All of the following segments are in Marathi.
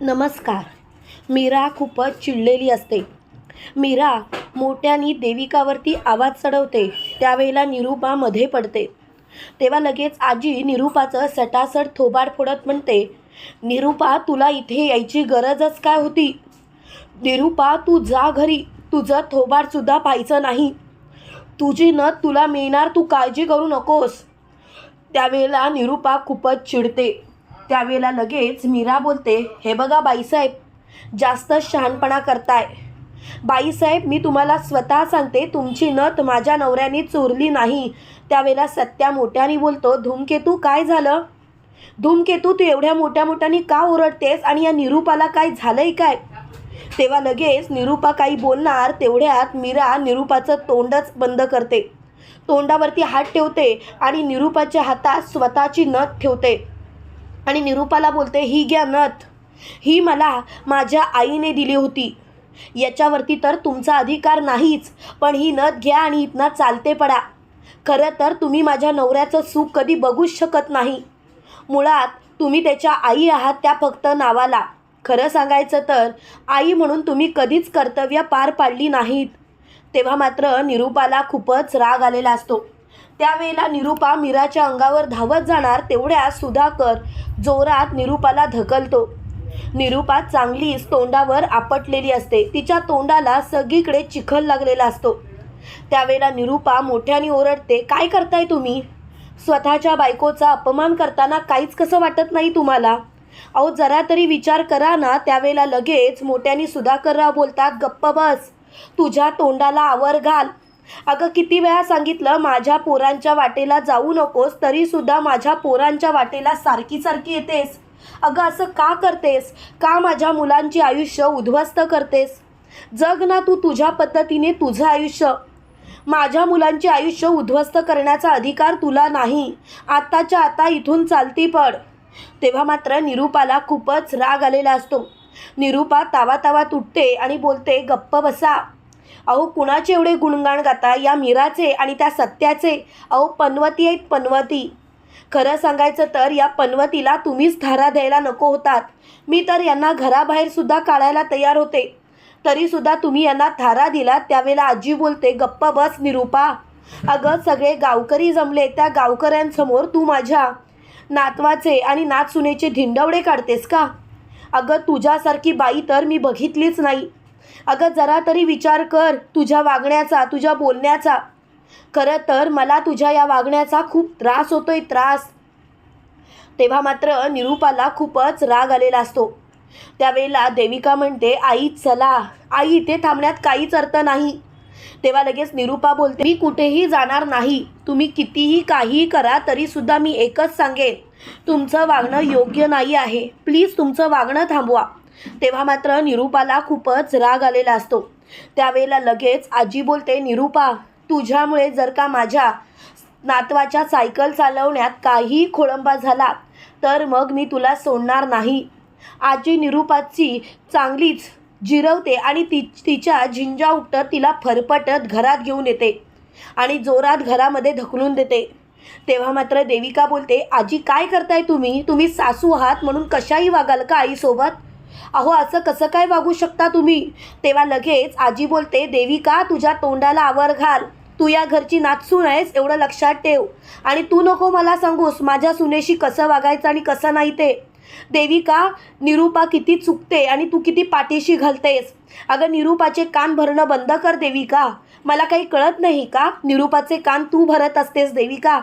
नमस्कार. मीरा खूपच चिडलेली असते. मीरा मोठ्यानी देविकावरती आवाज चढवते. त्यावेळेला निरूपा मध्ये पडते. तेव्हा लगेच आजी निरूपाचं सटासट थोबाड फोडत म्हणते निरूपा तुला इथे यायची गरजच काय होती? निरूपा तू जा घरी. तुझं थोबाडसुद्धा पाहायचं नाही. तुझी नथ तुला मिळणार तू काळजी करू नकोस. त्यावेळेला निरूपा खूपच चिडते. त्यावेळेला लगेच मीरा बोलते हे बघा बाईसाहेब जास्त शहाणपणा करताय. बाईसाहेब मी तुम्हाला स्वतः सांगते तुमची नथ माझ्या नवऱ्याने चोरली नाही. त्यावेळेला सत्या मोठ्याने बोलतो धूमकेतू काय झालं? धूमकेतू तू एवढ्या मोठ्या मोठ्याने का ओरडतेस आणि या निरूपाला काय झालंय काय? तेव्हा लगेच निरूपा काही बोलणार तेवढ्यात मीरा निरूपाचं तोंडच बंद करते. तोंडावरती हात ठेवते आणि निरूपाच्या हातात स्वतःची नथ ठेवते. आणि निरूपाला बोलते ही घ्या नथ. ही मला माझ्या आईने दिली होती. याच्यावरती तर तुमचा अधिकार नाहीच पण ही नथ घ्या आणि इथनं चालते पडा. खरं तर तुम्ही माझ्या नवऱ्याचं सुख कधी बघूच शकत नाही. मुळात तुम्ही त्याच्या आई आहात त्या फक्त नावाला. खरं सांगायचं तर आई म्हणून तुम्ही कधीच कर्तव्य पार पाडली नाहीत. तेव्हा मात्र निरूपाला खूपच राग आलेला असतो. त्यावेळेला निरूपा मीराच्या अंगावर धावत जाणार तेवढ्या सुधाकर जोरात निरूपाला धकलतो निरूपा चांगलीच तोंडावर आपटलेली असते. तिच्या तोंडाला सगळीकडे चिखल लागलेला असतो. त्यावेळेला निरूपा मोठ्याने ओरडते काय करताय तुम्ही? स्वतःच्या बायकोचा अपमान करताना काहीच कसं वाटत नाही तुम्हाला? अहो जरा तरी विचार करा ना. त्यावेळेला लगेच मोठ्याने सुधाकरराव बोलतात गप्प बस. तुझ्या तोंडाला आवर घाल. अगं किती वेळा सांगितलं माझ्या पोरांच्या वाटेला जाऊ नकोस तरीसुद्धा माझ्या पोरांच्या वाटेला सारखी सारखी येतेस. अगं असं का करतेस? का माझ्या मुलांची आयुष्य उद्ध्वस्त करतेस? जग ना तू तुझ्या पद्धतीने तुझं आयुष्य. माझ्या मुलांचे आयुष्य उद्ध्वस्त करण्याचा अधिकार तुला नाही. आत्ताच्या आता इथून चालती पड. तेव्हा मात्र निरूपाला खूपच राग आलेला असतो. निरूपा तावा तावा तुटते आणि बोलते गप्प बसा. अहो कुणाचे एवढे गुणगाण गाता? या मीराचे आणि त्या सत्याचे? अहो पनवती आहेत पनवती. खरं सांगायचं तर या पनवतीला तुम्हीच धारा द्यायला नको होतात. मी तर यांना घराबाहेरसुद्धा काढायला तयार होते. तरीसुद्धा तुम्ही यांना धारा दिला त्यावेळेला आजी बोलते गप्प बस निरूपा. अगं सगळे गावकरी जमले त्या गावकऱ्यांसमोर तू माझ्या नातवाचे आणि नातसुनेचे धिंडवडे काढतेस का? अगं तुझ्यासारखी बाई तर मी बघितलीच नाही. अगं जरा तरी विचार कर तुझ्या वागण्याचा तुझ्या बोलण्याचा. खरं तर मला तुझ्या या वागण्याचा खूप त्रास होतोय त्रास. तेव्हा मात्र निरूपाला खूपच राग आलेला असतो. त्यावेळेला देविका म्हणते आई चला. आई इथे थांबण्यात काहीच अर्थ नाही. तेव्हा लगेच निरूपा बोलते मी कुठेही जाणार नाही. तुम्ही कितीही काहीही करा तरीसुद्धा मी एकच सांगेन. तुमचं वागणं योग्य नाही आहे. प्लीज तुमचं वागणं थांबवा. तेव्हा मात्र निरूपाला खूपच राग आलेला असतो. त्यावेळेला लगेच आजी बोलते निरूपा तुझ्यामुळे जर का माझ्या नातवाच्या सायकल चालवण्यात काही खोळंबा झाला तर मग मी तुला सोडणार नाही आजी निरूपाची चांगलीच जिरवते आणि ती तिच्या झिंजा उपटत तिला फरफटत घरात घेऊन येते आणि जोरात घरामध्ये ढकलून देते. तेव्हा मात्र देविका बोलते आजी काय करताय तुम्ही? तुम्ही सासू आहात म्हणून कशाही वागाल का आईसोबत? अहो असं कसं काय वागू शकता तुम्ही? तेव्हा लगेच आजी बोलते देविका तुझ्या तोंडाला आवर घाल? तू या घरची नाचसून आहेस एवढं लक्षात ठेव. आणि तू नको मला सांगूस माझ्या सुनेशी कसं वागायचं आणि कसं नाही ते. देविका निरूपा किती चुकते आणि तू किती पाठीशी घालतेस? अगं निरूपाचे कान भरणं बंद कर देविका मला काही कळत नाही का? निरूपाचे कान तू भरत असतेस देविका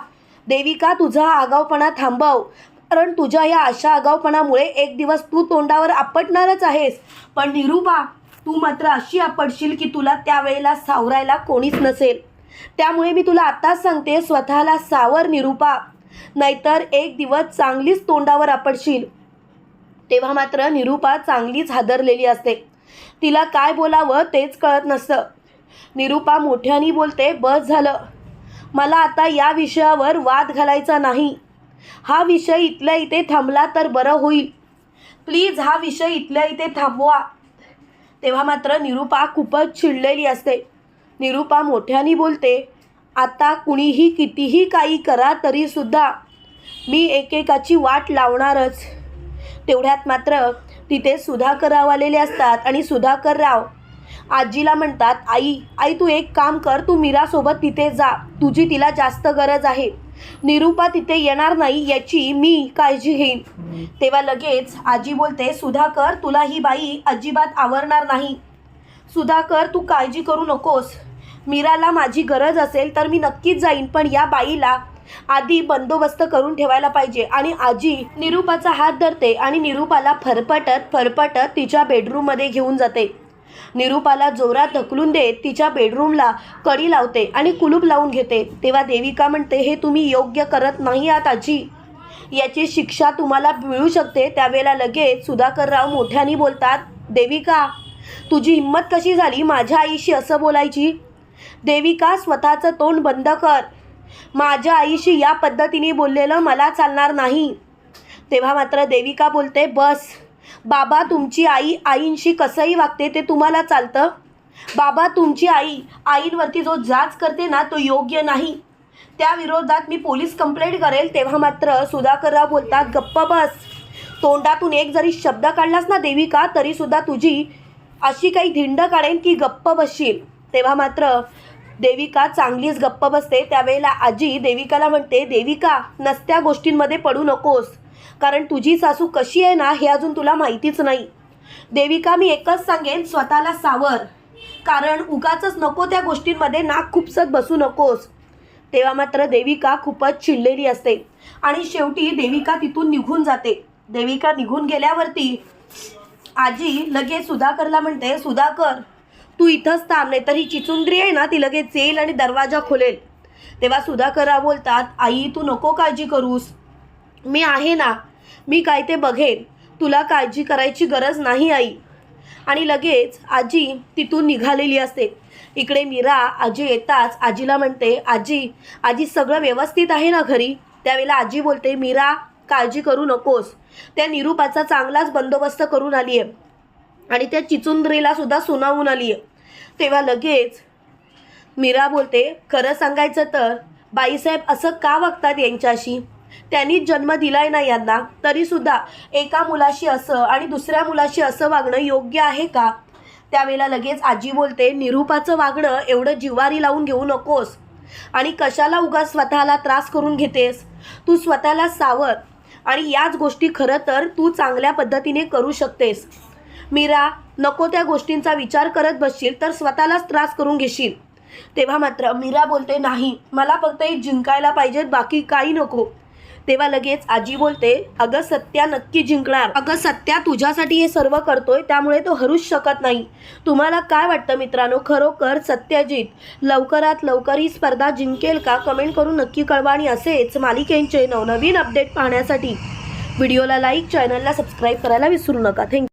देविका तुझा आगावपणा थांबव. कारण तुझ्या या अशा आगावपणामुळे एक दिवस तू तोंडावर आपटणारच आहेस. पण निरूपा तू मात्र अशी आपटशील की तुला त्यावेळेला सावरायला कोणीच नसेल. त्यामुळे मी तुला आत्ताच सांगते स्वतःला सावर निरूपा नाहीतर एक दिवस चांगलीच तोंडावर आपटशील. तेव्हा मात्र निरूपा चांगलीच हादरलेली असते. तिला काय बोलावं तेच कळत नसतं. निरूपा मोठ्याने बोलते बस झालं. मला आता या विषयावर वाद घालायचा नाही. हा विषय इथल्या इथे थांबला तर बरं होईल. प्लीज हा विषय इथल्या इथे थांबवा. तेव्हा मात्र निरूपा खूपच चिडलेली असते. निरूपा मोठ्याने बोलते आता कुणीही कितीही काही करा तरीसुद्धा मी एकेकाची वाट लावणारच. तेवढ्यात मात्र तिथे सुधाकरराव आलेले असतात आणि सुधाकरराव आजीला म्हणतात आई आई तू एक काम कर तू मीरासोबत तिथे जा. तुझी तिला जास्त गरज आहे. निरूपा तिथे येणार नाही याची मी काळजी घेईन. तेव्हा लगेच आजी बोलते सुधाकर तुला ही बाई अजिबात आवडणार नाही. सुधाकर तू काळजी करू नकोस. मीराला माझी गरज असेल तर मी नक्कीच जाईन पण या बाईला आधी बंदोबस्त करून ठेवायला पाहिजे. आणि आजी निरूपाचा हात धरते आणि निरूपाला फरफटत फरफटत तिच्या बेडरूममध्ये घेऊन जाते. निरूपाला जोरात ढकलून देत तिच्या बेडरूमला कडी लावते आणि कुलूप लावून घेते. तेव्हा देविका म्हणते हे तुम्ही योग्य करत नाही आहात आजी. याची शिक्षा तुम्हाला मिळू शकते. त्यावेळेला लगेच सुधाकरराव मोठ्याने बोलतात देविका तुझी हिंमत कशी झाली? माझ्या आईशी असं बोलायची? देविका स्वतःचं तोंड बंद कर. माझ्या आईशी या पद्धतीने बोललेलं मला चालणार नाही. तेव्हा मात्र देविका बोलते बस. बाबा तुमची आई आईंशी कसंही वागते ते तुम्हाला चालतं? बाबा तुमची आई आईंवरती जो जाच करते ना तो योग्य नाही. त्या विरोधात मी पोलीस कंप्लेंट करेल तेव्हा मात्र सुधाकरराव बोलतात गप्प बस. तोंडातून एक जरी शब्द काढलास ना देविका तरीसुद्धा तुझी अशी काही धिंड काढेन की गप्प बसशील. तेव्हा मात्र देविका चांगलीच गप्प बसते. त्यावेळेला आजी देविकाला म्हणते देविका नसत्या गोष्टींमध्ये पडू नकोस. कारण तुझी सासू कशी आहे ना हे अजून तुला माहितीच नाही. देविका मी एकच सांगेन स्वतःला सावर. कारण उगाच नको त्या गोष्टींमध्ये नाक खुपसत बसू नकोस. तेव्हा मात्र देविका खूपच चिडलेली असते. आणि शेवटी देविका तिथून निघून जाते. देविका निघून गेल्यावरती आजी लगेच सुधाकरला म्हणते सुधाकर तू इथंच थांब नाही तर ही चिचुंद्री आहे ना ती लगेच येईल आणि दरवाजा खोलेल. तेव्हा सुधाकरा बोलतात आई तू नको काळजी करूस. मी आहे ना. मी काय ते बघेन. तुला काळजी करायची गरज नाही आई. आणि लगेच आजी तिथून निघालेली असते. इकडे मीरा आजी येताच आजीला म्हणते आजी आजी सगळं व्यवस्थित आहे ना घरी? त्यावेळेला आजी बोलते मीरा काळजी करू नकोस. त्या निरूपाचा चांगलाच बंदोबस्त करून आली आहे आणि त्या चिचुंद्रीला सुद्धा सुनावून आली आहे तेव्हा लगेच मीरा बोलते खरं सांगायचं तर बाईसाहेब असं का वागतात यांच्याशी? त्यांनीच जन्म दिलाय ना यांना तरीसुद्धा एका मुलाशी असं आणि दुसऱ्या मुलाशी असं वागणं योग्य आहे का? त्यावेळेला लगेच आजी बोलते निरूपाचं वागणं एवढं जिवारी लावून घेऊ नकोस. आणि कशाला उगा स्वतःला त्रास करून घेतेस? तू स्वतःला सावर आणि याच गोष्टी खरं तर तू चांगल्या पद्धतीने करू शकतेस. मीरा नको त्या गोष्टींचा विचार करत बसशील तर स्वतःलाच त्रास करून घेशील. तेव्हा मात्र मीरा बोलते नाही मला फक्त एक जिंकायला पाहिजेत बाकी काही नको. तेव्हा लगेच आजी बोलते अगं सत्या नक्की जिंकणार. अगं सत्या तुझ्यासाठी हे सर्व करतोय त्यामुळे तो हरूच शकत नाही. तुम्हाला काय वाटतं मित्रांनो? खरोखर सत्यजित लवकरात लवकर ही स्पर्धा जिंकेल का? कमेंट करून नक्की कळवा आणि असेच मालिकेंचे नवनवीन अपडेट पाहण्यासाठी. व्हिडिओला लाईक चॅनलला सबस्क्राईब करायला विसरू नका. थँक्यू.